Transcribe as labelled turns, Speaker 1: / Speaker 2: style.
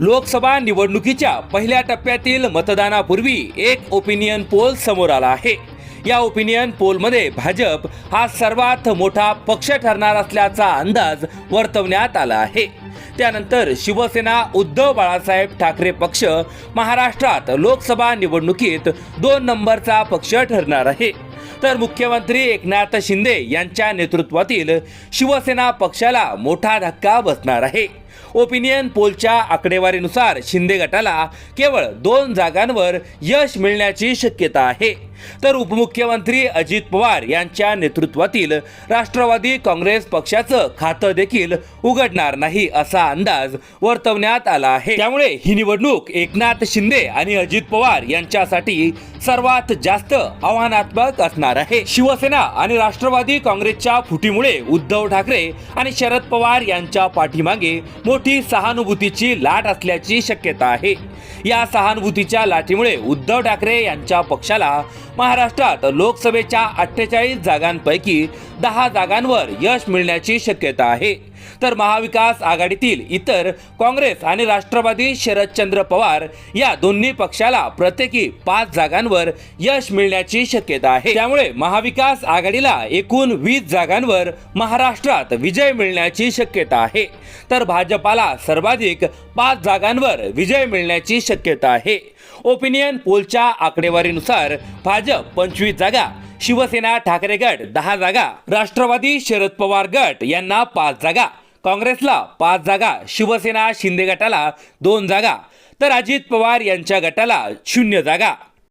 Speaker 1: लोकसभा निवडणुकीच्या पहिल्या टप्प्यातील मतदानापूर्वी एक ओपिनियन पोल समोर आला आहे. या ओपिनियन पोलमध्ये भाजप हा सर्वात मोठा पक्ष ठरणार असल्याचा अंदाज वर्तवण्यात आला आहे. त्यानंतर शिवसेना उद्धव बाळासाहेब ठाकरे पक्ष महाराष्ट्रात लोकसभा निवडणुकीत दोन नंबरचा पक्ष ठरणार आहे. तर मुख्यमंत्री एकनाथ शिंदे यांच्या नेतृत्वातील शिवसेना पक्षाला मोठा धक्का बसणार आहे. ओपिनियन पोलच्या आकडेवारीनुसार शिंदे गटाला केवळ दोन जागांवर यश मिळण्याची शक्यता आहे. तर उपमुख्यमंत्री अजित पवार यांच्या नेतृत्वातील राष्ट्रवादी काँग्रेस पक्षाचं खातं देखील उघडणार नाही असा अंदाज वर्तवण्यात आला आहे. त्यामुळे ही निवडणूक एकनाथ शिंदे आणि अजित पवार यांच्यासाठी सर्वात जास्त आव्हानात्मक असणार आहे. शिवसेना आणि राष्ट्रवादी काँग्रेसच्या फुटीमुळे उद्धव ठाकरे आणि शरद पवार यांच्या पाठीमागे मोठी सहानुभूतीची लाट असल्याची शक्यता आहे. या सहानुभूतीच्या लाटीमुळे उद्धव ठाकरे यांच्या पक्षाला महाराष्ट्रात लोकसभेच्या अठ्ठेचाळीस जागांपैकी दहा जागांवर यश मिळण्याची शक्यता आहे. तर महाविकास आघाडीतील इतर काँग्रेस आणि राष्ट्रवादी शरदचंद्र पवार या दोन्ही पक्षाला प्रत्येकी पाच जागांवर यश मिळण्याची शक्यता आहे. त्यामुळे महाविकास आघाडीला एकूण वीस जागांवर महाराष्ट्रात विजय मिळण्याची शक्यता आहे. तर भाजप भाजपाला सर्वाधिक पाच जागांवर विजय मिळण्याची शक्यता आहे. ओपिनियन पोलच्या आकडेवारीनुसार भाजप पंचवीस जागा शिवसेना ठाकरे गट दहा जागा राष्ट्रवादी शरद पवार गट यांना पाच जागा काँग्रेसला पाच जागा शिवसेना शिंदे गटाला दोन जागा तर अजित पवार यांच्या गटाला शून्य जागा.